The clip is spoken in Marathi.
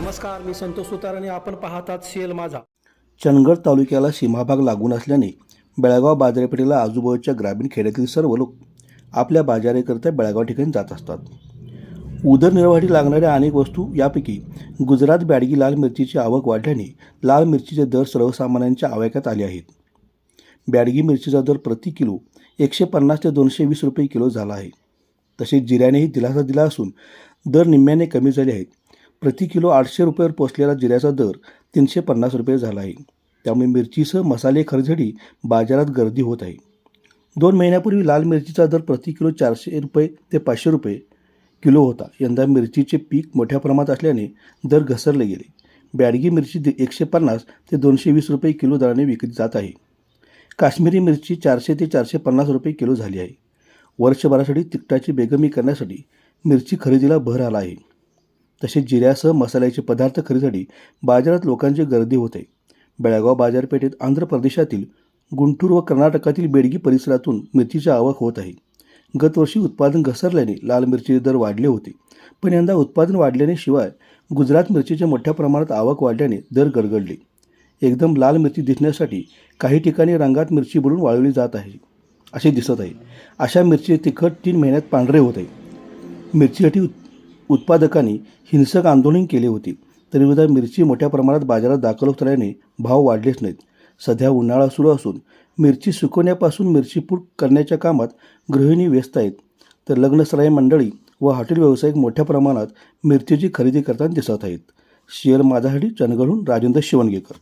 नमस्कार मी संतोष सुतार आणि आपण पाहतात सेल माझा. चंदगड तालुक्याला सीमाभाग लागून असल्याने बेळगाव बाजारपेठेला आजूबाजूच्या ग्रामीण खेड्यातील सर्व लोक आपल्या बाजारेकरता बेळगाव ठिकाणी जात असतात. उदरनिर्वाहासाठी लागणाऱ्या अनेक वस्तू यापैकी गुजरात बॅडगी लाल मिरचीची आवक वाढल्याने लाल मिरचीचे दर सर्वसामान्यांच्या आवाक्यात आले आहेत. बॅडगी मिरचीचा दर प्रति किलो एकशे पन्नास ते दोनशे वीस रुपये किलो झाला आहे. तसेच जिऱ्यानेही दिलासा दिला असून दर निम्म्याने कमी झाले आहेत. प्रति किलो आठशे रुपयावर पोचलेला जिऱ्याचा दर तीनशे पन्नास रुपये झाला आहे. त्यामुळे मिरचीसह मसाले खरझडी बाजारात गर्दी होत आहे. दोन महिन्यापूर्वी लाल मिरचीचा दर प्रति किलो चारशे रुपये ते पाचशे रुपये किलो होता. यंदा मिरचीचे पीक मोठ्या प्रमाणात असल्याने दर घसरले गेले. बॅडगी मिरची एकशे पन्नास ते दोनशे वीस रुपये किलो दराने विकली जात आहे. काश्मीरी मिरची चारशे ते चारशे पन्नास रुपये किलो झाली आहे. वर्षभरासाठी तिखटाची बेगमी करण्यासाठी मिरची खरेदीला भर आला आहे. तसेच जिऱ्यासह मसाल्याचे पदार्थ खरेदीसाठी बाजारात लोकांची गर्दी होते. बेळगाव बाजारपेठेत आंध्र प्रदेशातील गुंटूर व कर्नाटकातील बेडगी परिसरातून मिरचीची आवक होत आहे. गतवर्षी उत्पादन घसरल्याने लाल मिरचीचे दर वाढले होते. पण यंदा उत्पादन वाढल्याने शिवाय गुजरात मिरचीच्या मोठ्या प्रमाणात आवक वाढल्याने दर गडगडले. एकदम लाल मिरची दिसण्यासाठी काही ठिकाणी रंगात मिरची बुडून वाळवली जात आहे असे दिसत आहे. अशा मिरची तिखट तीन महिन्यात पांढरे होत आहे. मिरचीसाठी उत्पादकांनी हिंसक आंदोलन केले होते. तरीसुद्धा मिरची मोठ्या प्रमाणात बाजारात दाखल होत असल्याने भाव वाढलेच नाहीत. सध्या उन्हाळा सुरू असून मिरची सुकवण्यापासून मिरची पूड करण्याच्या कामात गृहिणी व्यस्त आहेत. तर लग्नसराई मंडळी व हॉटेल व्यावसायिक मोठ्या प्रमाणात मिरचीची खरेदी करताना दिसत आहेत. शेअर माझ्यासाठी चंदगडहून राजेंद्र शिवणगेकर